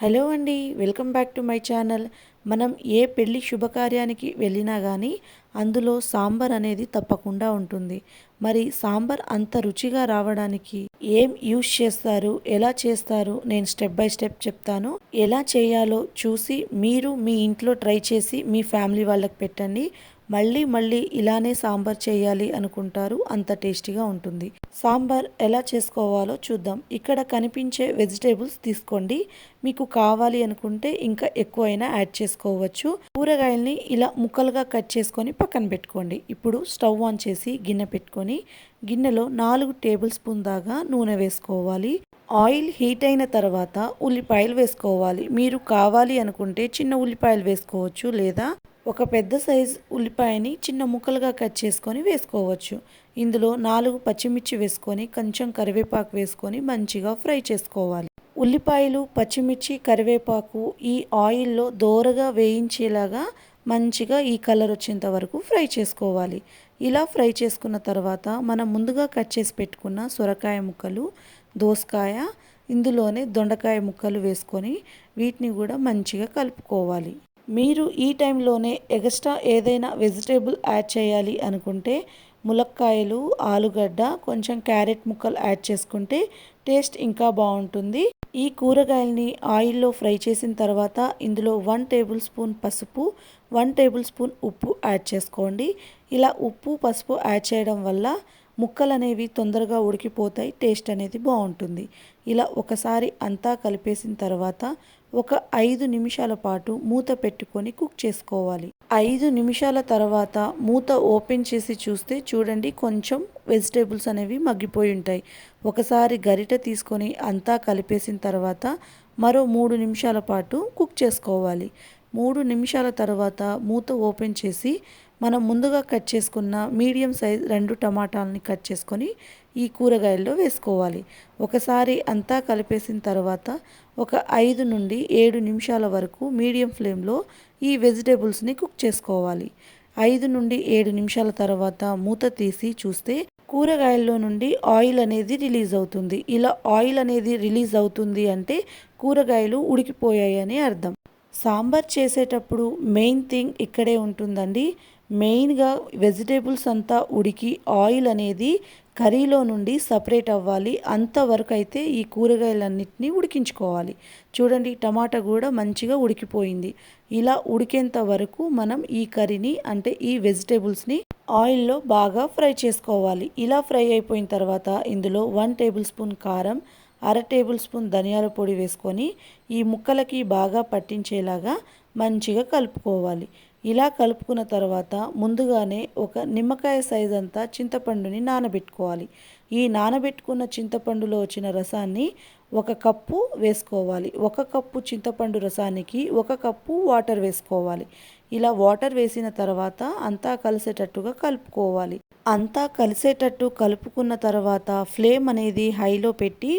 Hello అండి welcome back to my channel. మనం ఏ పెళ్ళి శుభకార్యానికి వెళ్ళినా కానీ అందులో సాంబార్ అనేది తప్పకుండా ఉంటుంది. మరి సాంబార్ అంత రుచిగా రావడానికి ఏం యూస్ చేస్తారు ఎలా చేస్తారు నేను స్టెప్ బై స్టెప్ చెప్తాను. ఎలా చేయాలో చూసి మీరు మీ ఇంట్లో ట్రై చేసి మీ ఫ్యామిలీ వాళ్ళకి పెట్టండి. మళ్ళీ మళ్ళీ ఇలానే సాంబార్ చేయాలి అనుకుంటారు. అంత టేస్టీగా ఉంటుంది. సాంబార్ ఎలా చేసుకోవాలో చూద్దాం. ఇక్కడ కనిపించే వెజిటేబుల్స్ తీసుకోండి. మీకు కావాలి అనుకుంటే ఇంకా ఎక్కువైనా యాడ్ చేసుకోవచ్చు. కూరగాయల్ని ఇలా ముక్కలుగా కట్ చేసుకొని పక్కన పెట్టుకోండి. ఇప్పుడు స్టవ్ ఆన్ చేసి గిన్నె పెట్టుకొని గిన్నెలో నాలుగు టేబుల్ స్పూన్ దాకా నూనె వేసుకోవాలి. ఆయిల్ హీట్ అయిన తర్వాత ఉల్లిపాయలు వేసుకోవాలి. మీరు కావాలి అనుకుంటే చిన్న ఉల్లిపాయలు వేసుకోవచ్చు లేదా ఒక పెద్ద సైజ్ ఉల్లిపాయని చిన్న ముక్కలుగా కట్ చేసుకొని వేసుకోవచ్చు. ఇందులో నాలుగు పచ్చిమిర్చి వేసుకొని కొంచెం కరివేపాకు వేసుకొని మంచిగా ఫ్రై చేసుకోవాలి. ఉల్లిపాయలు పచ్చిమిర్చి కరివేపాకు ఈ ఆయిల్లో దోరగా వేయించేలాగా మంచిగా ఈ కలర్ వచ్చేంత వరకు ఫ్రై చేసుకోవాలి. ఇలా ఫ్రై చేసుకున్న తర్వాత మనం ముందుగా కట్ చేసి పెట్టుకున్న సొరకాయ ముక్కలు దోసకాయ ఇందులోనే దొండకాయ ముక్కలు వేసుకొని వీటిని కూడా మంచిగా కలుపుకోవాలి. మీరు ఈ టైంలోనే ఎక్స్ట్రా ఏదైనా వెజిటేబుల్ యాడ్ చేయాలి అనుకుంటే ములక్కాయలు ఆలుగడ్డ కొంచెం క్యారెట్ ముక్కలు యాడ్ చేసుకుంటే టేస్ట్ ఇంకా బాగుంటుంది. ఈ కూరగాయల్ని ఆయిల్లో ఫ్రై చేసిన తర్వాత ఇందులో వన్ టేబుల్ స్పూన్ పసుపు వన్ టేబుల్ స్పూన్ ఉప్పు యాడ్ చేసుకోండి. ఇలా ఉప్పు పసుపు యాడ్ చేయడం వల్ల ముక్కలు అనేవి తొందరగా ఉడికిపోతాయి టేస్ట్ అనేది బాగుంటుంది. ఇలా ఒకసారి అంతా కలిపేసిన తర్వాత ఒక ఐదు నిమిషాల పాటు మూత పెట్టుకొని కుక్ చేసుకోవాలి. ఐదు నిమిషాల తర్వాత మూత ఓపెన్ చేసి చూస్తే చూడండి కొంచెం వెజిటేబుల్స్ అనేవి మగ్గిపోయి ఉంటాయి. ఒకసారి గరిట తీసుకొని అంతా కలిపేసిన తర్వాత మరో మూడు నిమిషాల పాటు కుక్ చేసుకోవాలి. మూడు నిమిషాల తర్వాత మూత ఓపెన్ చేసి మనం ముందుగా కట్ చేసుకున్న మీడియం సైజ్ రెండు టమాటాలని కట్ చేసుకొని ఈ కూరగాయల్లో వేసుకోవాలి. ఒకసారి అంతా కలిపేసిన తర్వాత ఒక ఐదు నుండి ఏడు నిమిషాల వరకు మీడియం ఫ్లేమ్లో ఈ వెజిటేబుల్స్ని కుక్ చేసుకోవాలి. ఐదు నుండి ఏడు నిమిషాల తర్వాత మూత తీసి చూస్తే కూరగాయల్లో నుండి ఆయిల్ అనేది రిలీజ్ అవుతుంది. ఇలా ఆయిల్ అనేది రిలీజ్ అవుతుంది అంటే కూరగాయలు ఉడికిపోయాయి అని అర్థం. సాంబార్ చేసేటప్పుడు మెయిన్ థింగ్ ఇక్కడే ఉంటుందండి. మెయిన్గా వెజిటేబుల్స్ అంతా ఉడికి ఆయిల్ అనేది కర్రీలో నుండి సపరేట్ అవ్వాలి. అంతవరకు అయితే ఈ కూరగాయలన్నిటిని ఉడికించుకోవాలి. చూడండి టమాటా కూడా మంచిగా ఉడికిపోయింది. ఇలా ఉడికేంత వరకు మనం ఈ కర్రీని అంటే ఈ వెజిటేబుల్స్ని ఆయిల్లో బాగా ఫ్రై చేసుకోవాలి. ఇలా ఫ్రై అయిపోయిన తర్వాత ఇందులో వన్ టేబుల్ స్పూన్ కారం అర టేబుల్ స్పూన్ ధనియాల పొడి వేసుకొని ఈ ముక్కలకి బాగా పట్టించేలాగా మంచిగా కలుపుకోవాలి. ఇలా కలుపుకున్న తర్వాత ముందుగానే ఒక నిమ్మకాయ సైజ్ అంతా చింతపండుని నానబెట్టుకోవాలి. ఈ నానబెట్టుకున్న చింతపండులో వచ్చిన రసాన్ని ఒక కప్పు వేసుకోవాలి. ఒక కప్పు చింతపండు రసానికి ఒక కప్పు వాటర్ వేసుకోవాలి. ఇలా వాటర్ వేసిన తర్వాత అంతా కలిసేటట్టుగా కలుపుకోవాలి. అంతా కలిసేటట్టు కలుపుకున్న తర్వాత ఫ్లేమ్ అనేది హైలో పెట్టి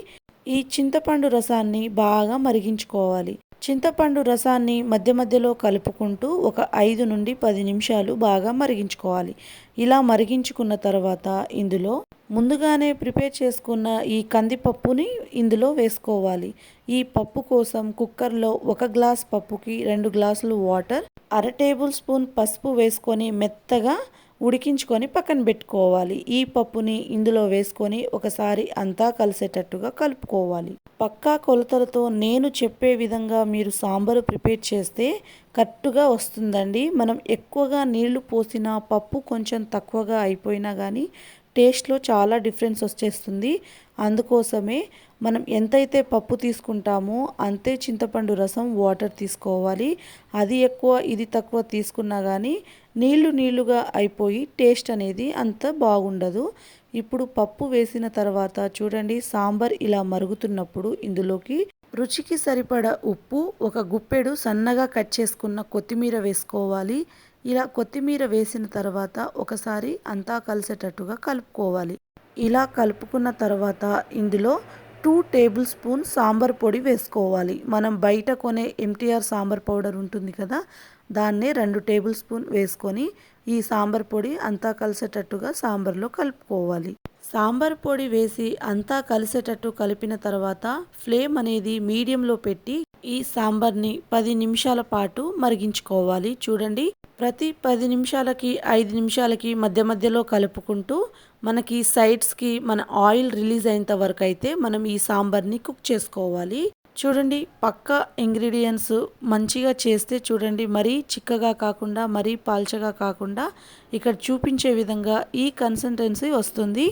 ఈ చింతపండు రసాన్ని బాగా మరిగించుకోవాలి. చింతపండు రసాన్ని మధ్య మధ్యలో కలుపుకుంటూ ఒక ఐదు నుండి పది నిమిషాలు బాగా మరిగించుకోవాలి. ఇలా మరిగించుకున్న తర్వాత ఇందులో ముందుగానే ప్రిపేర్ చేసుకున్న ఈ కందిపప్పుని ఇందులో వేసుకోవాలి. ఈ పప్పు కోసం కుక్కర్లో ఒక గ్లాస్ పప్పుకి రెండు గ్లాసులు వాటర్ అర టేబుల్ స్పూన్ పసుపు వేసుకొని మెత్తగా ఉడికించుకొని పక్కన పెట్టుకోవాలి. ఈ పప్పుని ఇందులో వేసుకొని ఒకసారి అంతా కలిసేటట్టుగా కలుపుకోవాలి. పక్కా కొలతలతో నేను చెప్పే విధంగా మీరు సాంబారు ప్రిపేర్ చేస్తే కరెక్ట్గా వస్తుందండి. మనం ఎక్కువగా నీళ్ళు పోసినా పప్పు కొంచెం తక్కువగా అయిపోయినా కానీ టేస్ట్లో చాలా డిఫరెన్స్ వచ్చేస్తుంది. అందుకోసమే మనం ఎంతైతే పప్పు తీసుకుంటామో అంతే చింతపండు రసం వాటర్ తీసుకోవాలి. అది ఎక్కువ ఇది తక్కువ తీసుకున్నా కానీ నీళ్ళు నీళ్ళుగా అయిపోయి టేస్ట్ అనేది అంత బాగుండదు. ఇప్పుడు పప్పు వేసిన తర్వాత చూడండి సాంబార్ ఇలా మరుగుతున్నప్పుడు ఇందులోకి రుచికి సరిపడ ఉప్పు ఒక గుప్పెడు సన్నగా కట్ చేసుకున్న కొత్తిమీర వేసుకోవాలి. ఇలా కొత్తిమీర వేసిన తర్వాత ఒకసారి అంతా కలిసేటట్టుగా కలుపుకోవాలి. ఇలా కలుపుకున్న తర్వాత ఇందులో టూ టేబుల్ స్పూన్ సాంబార్ పొడి వేసుకోవాలి. మనం బయట కొనే ఎంటీఆర్ సాంబార్ పౌడర్ ఉంటుంది కదా దాన్నే రెండు టేబుల్ స్పూన్ వేసుకొని ఈ సాంబార్ పొడి అంతా కలిసేటట్టుగా సాంబార్లో కలుపుకోవాలి. సాంబార్ పొడి వేసి అంతా కలిసేటట్టు కలిపిన తర్వాత ఫ్లేమ్ అనేది మీడియంలో పెట్టి ఈ సాంబార్ని పది నిమిషాల పాటు మరిగించుకోవాలి. చూడండి ప్రతి పది నిమిషాలకి ఐదు నిమిషాలకి మధ్య మధ్యలో కలుపుకుంటూ మనకి సైడ్స్కి మన ఆయిల్ రిలీజ్ అయినంత వరకు అయితే మనం ఈ సాంబార్ని కుక్ చేసుకోవాలి. చూడండి పక్క ఇంగ్రీడియంట్స్ మంచిగా చేస్తే చూడండి మరీ చిక్కగా కాకుండా మరీ పాల్చగా కాకుండా ఇక్కడ చూపించే విధంగా ఈ కన్సిస్టెన్సీ వస్తుంది.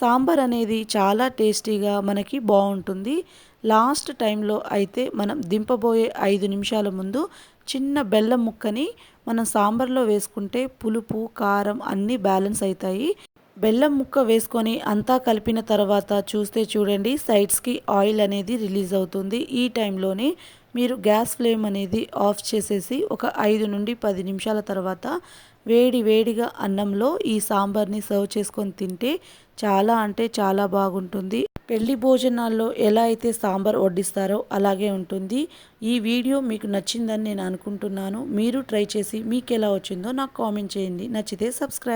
సాంబార్ అనేది చాలా టేస్టీగా మనకి బాగుంటుంది. లాస్ట్ టైంలో అయితే మనం దింపబోయే ఐదు నిమిషాల ముందు చిన్న బెల్లం ముక్కని మనం సాంబార్లో వేసుకుంటే పులుపు కారం అన్నీ బ్యాలెన్స్ అవుతాయి బెల్లం ముక్క వేసుకొని అంతా కలిపిన తర్వాత చూస్తే చూడండి సైడ్స్కి ఆయిల్ అనేది రిలీజ్ అవుతుంది. ఈ టైంలోనే మీరు గ్యాస్ ఫ్లేమ్ అనేది ఆఫ్ చేసేసి ఒక ఐదు నుండి పది నిమిషాల తర్వాత వేడి వేడిగా అన్నంలో ఈ సాంబార్ని సర్వ్ చేసుకొని తింటే చాలా అంటే చాలా బాగుంటుంది. పెళ్ళి భోజనాల్లో ఎలా అయితే సాంబార్ వడ్డిస్తారో అలాగే ఉంటుంది. ఈ వీడియో మీకు నచ్చిందని నేను అనుకుంటున్నాను. మీరు ట్రై చేసి మీకు ఎలా వచ్చిందో నాకు కామెంట్ చేయండి. నచ్చితే సబ్స్క్రైబ్